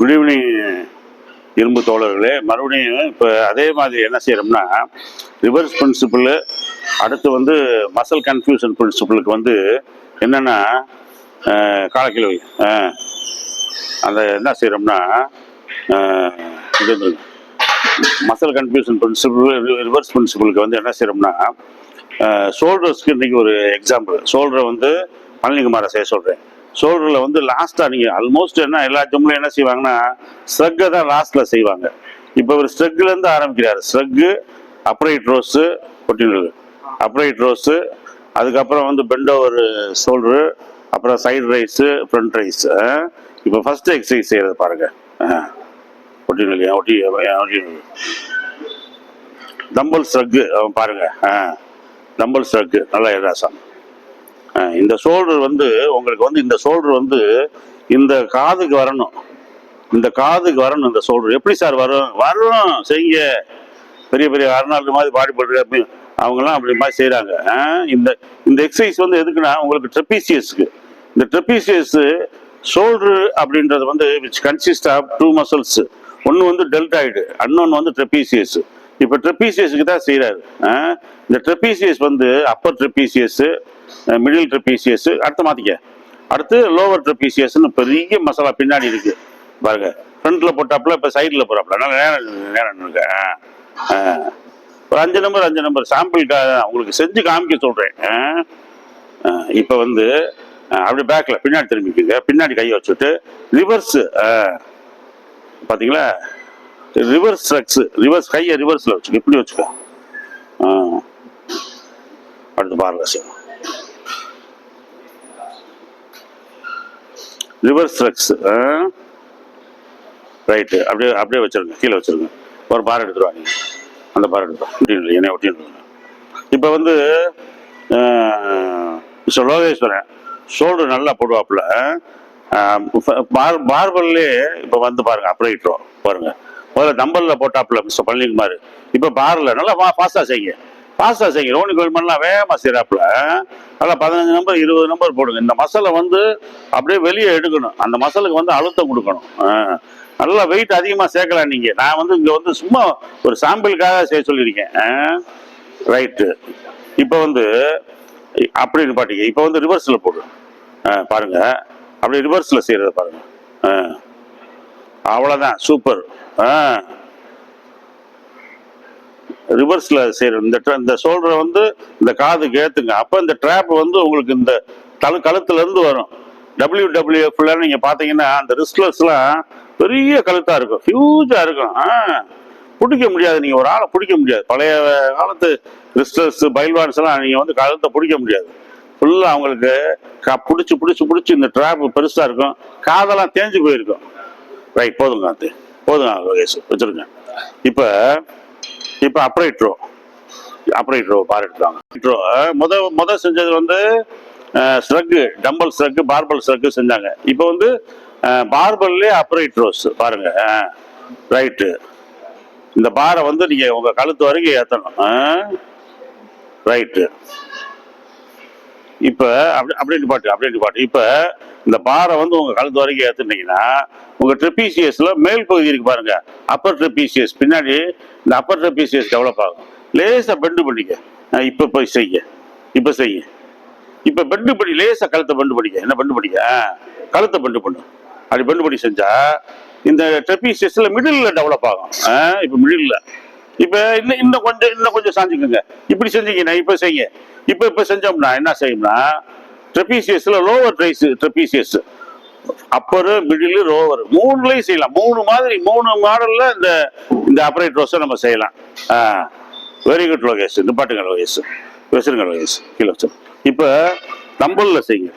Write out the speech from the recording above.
Good evening இரும்பு தோழர்களே மறுபடியும் இப்போ அதே மாதிரி என்ன செய்கிறோம்னா ரிவர்ஸ் பிரின்சிபிள் அடுத்து வந்து மசல் கன்ஃபியூஷன் பிரின்சிபிளுக்கு வந்து என்னென்னா காலக்கிழவி அந்த என்ன செய்கிறோம்னா இது மசல் கன்ஃபியூஷன் பிரின்சிபிள் ரிவர்ஸ் பிரின்சிபிளுக்கு வந்து என்ன செய்கிறோம்னா ஷோல்டர்ஸ்க்கு இன்றைக்கி ஒரு எக்ஸாம்பிள் ஷோல்டரை வந்து பழனிக்குமாரை செய்ய சொல்கிறேன் சோழர்களை வந்து லாஸ்ட்டாக நீங்கள் ஆல்மோஸ்ட் என்ன எல்லா ஜம்முலையும் என்ன செய்வாங்கன்னா ஸ்ட்ரக்கை தான் லாஸ்ட்டில் செய்வாங்க. இப்போ ஒரு ஸ்ட்ரக்லேருந்து ஆரம்பிக்கிறார். ஸ்ட்ரக்கு அப்ரைட் ரோஸு ஒட்டினது அப்ரைட் ரோஸு அதுக்கப்புறம் வந்து பெண்டோவர் சோல்ரு அப்புறம் சைடு ரைஸு ஃப்ரண்ட் ரைஸு இப்போ ஃபர்ஸ்ட் எக்ஸசைஸ் செய்கிறது பாருங்க. ஒட்டினல் ஒட்டி ஒட்டினல் தம்பல் ஸ்ட்ரக்கு பாருங்கள் ஆ. தம்பல் ஸ்ட்ரக்கு நல்லா எதாசம் இந்த ஷோல்டர் வந்து உங்களுக்கு வந்து இந்த ஷோல்டர் வந்து இந்த காதுக்கு வரணும். இந்த காதுக்கு வரணும் இந்த ஷோல்டர் எப்படி சார் வரும்? வரும் செய்யுங்க. பெரிய பெரிய அருணாள் மாதிரி பாடி போட்டு அவங்கெல்லாம் அப்படி மாதிரி செய்கிறாங்க இந்த இந்த எக்ஸசைஸ் வந்து எதுக்குன்னா உங்களுக்கு ட்ரெப்பீசியஸ்க்கு இந்த ட்ரெப்பீசியஸ் ஷோல்டர் அப்படின்றது வந்து which consist of two muscles ஒன்று வந்து டெல்டாய்டு அன்னொன்று வந்து ட்ரெப்பீசியஸ் இப்போ ட்ரெப்பீசியஸுக்கு தான் செய்கிறாரு இந்த ட்ரெப்பீசியஸ் வந்து அப்பர் ட்ரெப்பீசியஸ் மிடில் ட்ரெப்பீசியஸ் அடுத்து மாற்றிக்க அடுத்து லோவர் ட்ரெப்பீசியஸ்னு பெரிய மசாலா பின்னாடி இருக்கு. பாருங்க. ஃப்ரண்ட்ல போட்டாப்புல இப்போ சைடில் போறாப்புல. நல்லா நேரம் நேரம் இருக்கு. ஆ, ஒரு அஞ்சு நம்பர் அஞ்சு நம்பர் சாம்பிளுக்காக உங்களுக்கு செஞ்சு காமிக்க சொல்கிறேன் இப்போ வந்து அப்படி அப்படியே பேக்கில் பின்னாடி திரும்பிக்குங்க பின்னாடி கையை வச்சுட்டு ரிவர்ஸ் பார்த்தீங்களா ரிவர்ஸ் ஸ்ட்ரக்ஸ் ரிவர்ஸ் கையை ரிவர்ஸில் வச்சுக்க. இப்படி வச்சுக்கோ. அடுத்து பாருங்க சார். ரிவர்ஸ் ஸ்ட்ரக்ஸ் ரைட்டு அப்படியே அப்படியே வச்சிருங்க. கீழே வச்சிருங்க. ஒரு பார் எடுத்துருவாங்க அந்த பார் எடுத்துருவோம் ஒட்டிடுங்க என்னை ஒட்டின்னு இப்போ வந்து மிஸ்டர் லோகேஸ்வரன் ஷோல்டர் நல்லா போடுவாப்புல. பார் பார்பல்லே இப்போ வந்து பாருங்கள் அப்படியே இட்டுருவோம் பாருங்கள் முதல்ல தம்பலில் போட்டாப்புல மிஸ்டர் பழனிக்குமார் இப்போ பார்ல நல்லா ஃபாஸ்ட்டாக செய்யுங்க. ஃபாஸ்ட்டாக செய்யுங்க ரோனி கோல்மன்லாம் வேகமாக செய்கிறாப்புல நல்லா பதினஞ்சு நம்பர் இருபது நம்பர் போடுங்க. இந்த மசாலா வந்து அப்படியே வெளியே எடுக்கணும். அந்த மசாலுக்கு வந்து அழுத்தம் கொடுக்கணும். ஆ. நல்லா வெயிட் அதிகமாக சேர்க்கலாம் நீங்கள் நான் வந்து இங்கே வந்து சும்மா ஒரு சாம்பிளுக்காக செய்ய சொல்லியிருக்கேன். ரைட்டு இப்போ வந்து அப்படின்னு பாட்டிங்க இப்போ வந்து ரிவர்ஸில் போடு. ஆ, பாருங்க. அப்படி ரிவர்ஸில் செய்கிறத பாருங்க. ஆ. அவ்வளோதான் சூப்பர் ஆ. ரிவர்ஸில் செய்கிற இந்த இந்த ஷோல்டரை வந்து இந்த காதுக்கு ஏற்றுங்க அப்போ இந்த ட்ராப் வந்து உங்களுக்கு இந்த தலை கழுத்துலேருந்து வரும். டபிள்யூ டபிள்யூஎஃப்ல நீங்கள் பார்த்தீங்கன்னா அந்த ரிஸ்ட்லஸ்லாம் பெரிய கழுத்தாக இருக்கும். ஹியூஜாக இருக்கும். ஆ பிடிக்க முடியாது. நீங்கள் ஒரு ஆளை பிடிக்க முடியாது. பழைய காலத்து ரிஸ்டர்ஸ் பைல்வான்ஸ்லாம் நீங்கள் வந்து கழுத்தை பிடிக்க முடியாது. ஃபுல்லாக அவங்களுக்கு க பிடிச்சி பிடிச்சி பிடிச்சி இந்த ட்ராப் பெருசாக இருக்கும். காதெல்லாம் தேஞ்சு போயிருக்கும். ரைட் போதுங்க அது. போதுங்க வச்சிருங்க. இப்போ இப்போ upright row upright row bar எடுத்துவாங்க row முத முத செஞ்சது வந்து ஸ்ட்ரக்கு டம்பல் ஸ்ட்ரக்கு பார்பல் ஸ்ட்ரக்கு செஞ்சாங்க. இப்போ வந்து பார்பல்லே அப்ரைட் ரோஸ் பாருங்க ரைட்டு இந்த பாரை வந்து நீங்கள் உங்கள் கழுத்து வரைக்கும் ஏற்றணும் ரைட்டு இப்போ அப்படி அப்படின்னு பாட்டு அப்படின்னு பாட்டு. இப்போ இந்த பாறை வந்து உங்க கழுத்து வரைக்கும் ஏத்துனீங்கன்னா உங்க ட்ரெப்பீசியஸ்ல மேல் பகுதி இருக்கு பாருங்க அப்பர் ட்ரிபிசிஎஸ் பின்னாடி இந்த அப்பர் ட்ரெப்பீசியஸ் டெவலப் ஆகும். லேசா பெண்டு பண்ணிக்க. இப்போ இப்ப போய் செய்ய. இப்ப செய்ய. இப்ப பெண்டு பண்ணி லேசா கழுத்தை பெண்டு பண்ணிக்க. என்ன பெண்டு பண்ணிக்க? கழுத்தை பெண்டு பண்ணு. அப்படி பெண்டு பண்ணி செஞ்சா இந்த ட்ரெப்பீசியஸ்ல மிடில் டெவலப் ஆகும். அஹ் இப்ப மிடில் இப்ப இன்னும் இன்னும் கொஞ்சம் இன்னும் கொஞ்சம் சாஞ்சுக்குங்க. இப்படி செஞ்சீங்கன்னா இப்ப செய்ய இப்ப இப்ப செஞ்சோம்னா என்ன செய்யும்னா ட்ரெப்பீசியஸ்ல லோவர் ட்ரைஸ் ட்ரெபீசியஸ் அப்பரு மிடில் ரோவர் மூணுலையும் செய்யலாம். மூணு மாதிரி மூணு மாடல்ல இந்த இந்த அப்ரைட் ரோஸை நம்ம செய்யலாம். Very good Lokesh. இந்த பாட்டுங்க லோகேஷ். வச்சிருங்க லோகேஷ். கீழே வச்சு இப்போ தம்பலில் செய்யுங்க.